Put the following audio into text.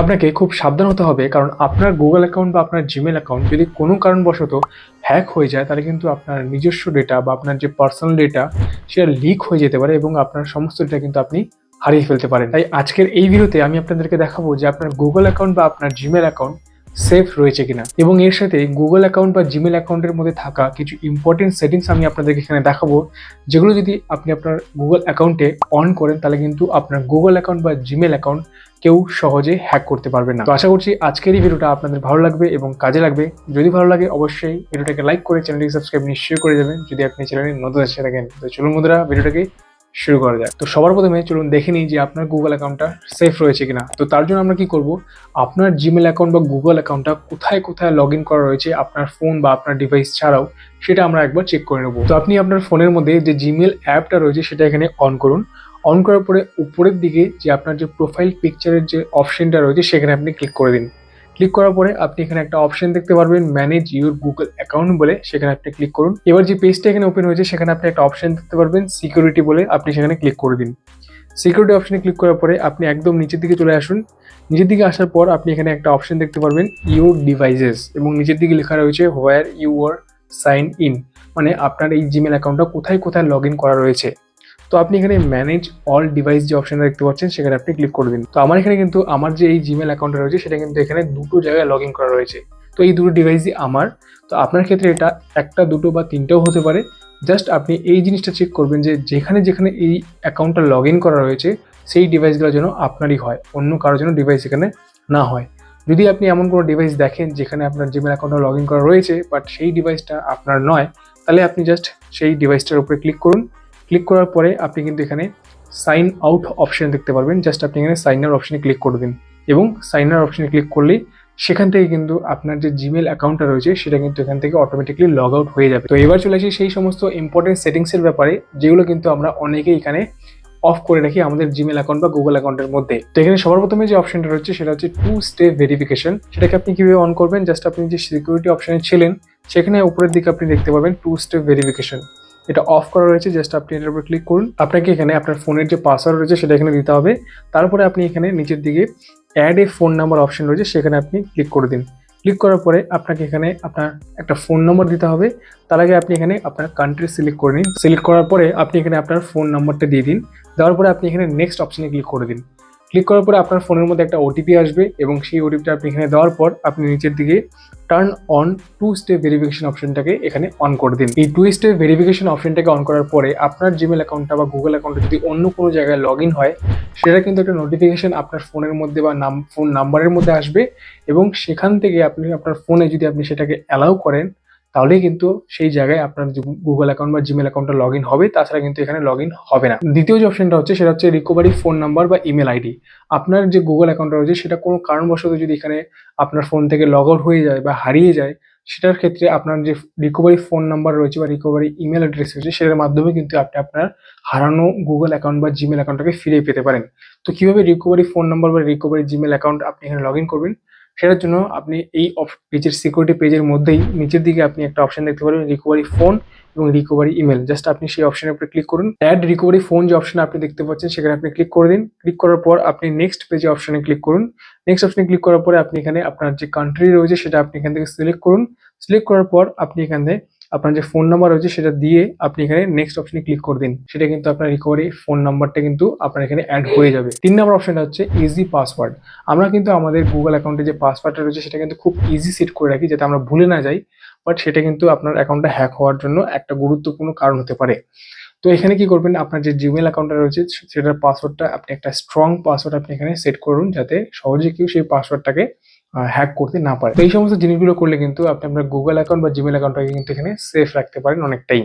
আপনাকে খুব সাবধান হতে হবে, কারণ আপনার গুগল অ্যাকাউন্ট বা আপনার জিমেল অ্যাকাউন্ট যদি কোনো কারণবশত হ্যাক হয়ে যায়, তাহলে কিন্তু আপনার নিজস্ব ডেটা বা আপনার যে পার্সোনাল ডেটা সেটা লিক হয়ে যেতে পারে এবং আপনার সমস্ত ডেটা কিন্তু আপনি হারিয়ে ফেলতে পারেন। তাই আজকের এই ভিডিওতে আমি আপনাদেরকে দেখাবো যে আপনার গুগল অ্যাকাউন্ট বা আপনার জিমেল অ্যাকাউন্ট সেফ রয়েছে কিনা। এবং এর সাথে গুগল অ্যাকাউন্ট বা জিমেল অ্যাকাউন্টের মধ্যে থাকা কিছু ইম্পর্টেন্ট সেটিংস আমি আপনাদেরকে এখানে দেখাবো। যেগুলো যদি আপনি আপনার গুগল অ্যাকাউন্টে অন করেন, তাহলে কিন্তু আপনার গুগল অ্যাকাউন্ট বা জিমেল অ্যাকাউন্ট কেউ সহজে হ্যাক করতে পারবে না। তো আশা করছি আজকের এই ভিডিওটা আপনাদের ভালো লাগবে এবং কাজে লাগবে। যদি ভালো লাগে, অবশ্যই ভিডিওটাকে লাইক করে চ্যানেলটিকে সাবস্ক্রাইব নিশ্চয়ই করে যাবেন যদি আপনি চ্যানেলে নতুন এসে থাকেন তো চলুন বন্ধুরা, ভিডিওটাকে শুরু করা যাক তো সবার প্রথমে চলুন দেখে নিই যে আপনার গুগল অ্যাকাউন্টটা সেফ রয়েছে কিনা। তো তার জন্য আমরা কি করব? আপনার জিমেল অ্যাকাউন্ট বা গুগল অ্যাকাউন্টটা কোথায় কোথায় লগ ইন করা রয়েছে, আপনার ফোন বা আপনার ডিভাইস ছাড়াও, সেটা আমরা একবার চেক করে নেব। তো আপনি আপনার ফোনের মধ্যে যে জিমেল অ্যাপটা রয়েছে, সেটা এখানে অন করুন। অন করার পরে উপরের দিকে যে আপনার যে প্রোফাইল পিকচারের যে অপশনটা রয়েছে, সেখানে আপনি ক্লিক করে দিন। ক্লিক করার পরে আপনি এখানে একটা অপশন দেখতে পারবেন, ম্যানেজ ইউর গুগল অ্যাকাউন্ট বলে, সেখানে আপনি ক্লিক করুন। এবার যে পেজটা এখানে ওপেন হয়েছে, সেখানে আপনি একটা অপশন দেখতে পারবেন সিকিউরিটি বলে, আপনি সেখানে ক্লিক করে দিন। সিকিউরিটি অপশনে ক্লিক করার পরে আপনি একদম নিচের দিকে চলে আসুন। নিচের দিকে আসার পর আপনি এখানে একটা অপশন দেখতে পারবেন ইউর ডিভাইসেস এবং নিচের দিকে লেখা রয়েছে where you are sign in মানে আপনার এই জিমেল অ্যাকাউন্টটা কোথায় কোথায় লগ করা রয়েছে। তো আপনি এখানে ম্যানেজ অল ডিভাইস যে অপশনটা দেখতে পাচ্ছেন, সেখানে আপনি ক্লিক করে দিন। তো আমার এখানে কিন্তু আমার যে এই জিমেল অ্যাকাউন্টটা রয়েছে, সেটা কিন্তু এখানে দুটো জায়গায় লগ ইন করা রয়েছে। তো এই দুটো ডিভাইসই আমার। তো আপনার ক্ষেত্রে এটা একটা, দুটো বা তিনটাও হতে পারে। জাস্ট আপনি এই জিনিসটা চেক করবেন যে যেখানে যেখানে এই অ্যাকাউন্টটা লগ ইন করা রয়েছে, সেই ডিভাইসগুলো যেন আপনারই হয়। অন্য কারোর জন্য ডিভাইস এখানে না হয়। যদি আপনি এমন কোনো ডিভাইস দেখেন, যেখানে আপনার জিমেল অ্যাকাউন্টটা লগ ইন করা রয়েছে বাট সেই ডিভাইসটা আপনার নয়, তাহলে আপনি জাস্ট সেই ডিভাইসটার উপরে ক্লিক করুন। ক্লিক করার পরে আপনি কিন্তু এখানে সাইন আউট অপশন দেখতে পারবেন। জাস্ট আপনি এখানে সাইন আউট অপশনে ক্লিক করে দিন এবং সাইন আউট অপশনে ক্লিক করলেই সেখান থেকে কিন্তু আপনার যে জিমেল অ্যাকাউন্টটা রয়েছে, সেটা কিন্তু এখান থেকে অটোমেটিকলি লগ আউট হয়ে যাবে। তো এবার চলে আসি সেই সমস্ত ইম্পর্টেন্ট সেটিংসের ব্যাপারে, যেগুলো কিন্তু আমরা অনেকেই এখানে অফ করে রাখি আমাদের জিমেল অ্যাকাউন্ট বা গুগল অ্যাকাউন্টের মধ্যে। তো এখানে সবার প্রথমে যে অপশনটা রয়েছে, সেটা হচ্ছে টু স্টেপ ভেরিফিকেশন সেটাকে আপনি কীভাবে অন করবেন? জাস্ট আপনি যে সিকিউরিটি অপশনে ছিলেন, সেখানে উপরের দিকে আপনি দেখতে পাবেন টু স্টেপ ভেরিফিকেশন এটা অফ করা রয়েছে জাস্ট আপনি এটার উপর ক্লিক করুন। আপনাকে এখানে আপনার ফোনের যে পাসওয়ার্ড রয়েছে, সেটা এখানে দিতে হবে। তারপরে আপনি এখানে নিচের দিকে add a phone number option রয়েছে, সেখানে আপনি ক্লিক করে দিন। ক্লিক করার পরে আপনাকে এখানে আপনার একটা ফোন নম্বর দিতে হবে। তার আগে আপনি এখানে আপনার কান্ট্রি সিলেক্ট করে নিন। সিলেক্ট করার পরে আপনি এখানে আপনার ফোন নাম্বারটা দিয়ে দিন। দেওয়ার পরে আপনি এখানে নেক্সট অপশানে ক্লিক করে দিন। ক্লিক করার পরে আপনার ফোনের মধ্যে একটা ওটিপি আসবে এবং সেই ওটিপিটা আপনি এখানে দেওয়ার পর আপনি নিচের দিকে turn on two step verification অপশনটাকে এখানে অন করে দিন। এই টু স্টেপ ভেরিফিকেশন অপশনটাকে অন করার পরে আপনার জিমেল অ্যাকাউন্টটা বা গুগল অ্যাকাউন্টে যদি অন্য কোনো জায়গায় লগ হয়, সেটা কিন্তু একটা নোটিফিকেশন আপনার ফোনের মধ্যে বা নাম ফোন নাম্বারের মধ্যে আসবে এবং সেখান থেকে আপনি আপনার ফোনে যদি আপনি সেটাকে অ্যালাউ করেন তাহলেই কিন্তু সেই জায়গায় আপনার গুগল অ্যাকাউন্ট বা জিমেল অ্যাকাউন্টটা লগ ইন হবে, তাছাড়া কিন্তু এখানে লগ ইন হবে না। দ্বিতীয় যে অপশনটা হচ্ছে, সেটা হচ্ছে রিকোভারি ফোন নাম্বার বা ইমেল আইডি আপনার যে গুগল অ্যাকাউন্টটা রয়েছে, সেটা কোনো কারণবশত যদি এখানে আপনার ফোন থেকে লগ আউট হয়ে যায় বা হারিয়ে যায়, সেটার ক্ষেত্রে আপনার যে রিকভারি ফোন নাম্বার রয়েছে বা রিকোভারি ইমেল অ্যাড্রেস রয়েছে, সেটার মাধ্যমে কিন্তু আপনি আপনার হারানো গুগল অ্যাকাউন্ট বা জিমেল অ্যাকাউন্টটাকে ফিরে পেতে পারেন। তো কীভাবে রিকোভারি ফোন নাম্বার বা রিকোভারি জিমেল অ্যাকাউন্ট আপনি এখানে লগ করবেন? সেটার জন্য আপনি এই পেজের সিকিউরিটি পেজের মধ্যেই নিচের দিকে আপনি একটা অপশন দেখতে পারবেন রিকোভারি ফোন এবং রিকোভারি ইমেল জাস্ট আপনি সেই অপশনের উপরে ক্লিক করুন। অ্যাড রিকোভারি ফোন যে অপশন আপনি দেখতে পাচ্ছেন, সেখানে আপনি ক্লিক করে দিন। ক্লিক করার পর আপনি নেক্সট পেজে অপশনে ক্লিক করুন। নেক্সট অপশনে ক্লিক করার পরে আপনি এখানে আপনার যে কান্ট্রি রয়েছে, সেটা আপনি এখান থেকে সিলেক্ট করুন। সিলেক্ট করার পর আপনি এখান থেকে আপনার যে ফোন নাম্বার রয়েছে সেটা দিয়ে আপনি এখানে নেক্সট অপশনে ক্লিক করে দিন। সেটা কিন্তু আপনার রিকভারি ফোন নাম্বারটা কিন্তু আপনার এখানে অ্যাড হয়ে যাবে। তিন নম্বর অপশনটা হচ্ছে ইজি পাসওয়ার্ড আমরা কিন্তু আমাদের গুগল অ্যাকাউন্টে যে পাসওয়ার্ডটা রয়েছে সেটা কিন্তু খুব ইজি সেট করে রাখি যাতে আমরা ভুলে না যাই বাট সেটা কিন্তু আপনার অ্যাকাউন্টটা হ্যাক হওয়ার জন্য একটা গুরুত্বপূর্ণ কারণ হতে পারে। তো এখানে কি করবেন? আপনার যে জিমেল অ্যাকাউন্টটা রয়েছে সেটার পাসওয়ার্ডটা আপনি একটা স্ট্রং পাসওয়ার্ড আপনি এখানে সেট করুন যাতে সহজে কেউ সেই পাসওয়ার্ডটাকে হ্যাক করতে না পারে। এই সমস্ত জিনিসগুলো করলে কিন্তু আপনি আপনার গুগল অ্যাকাউন্ট বা জিমেল অ্যাকাউন্টটাকে কিন্তু এখানে সেফ রাখতে পারেন অনেকটাই।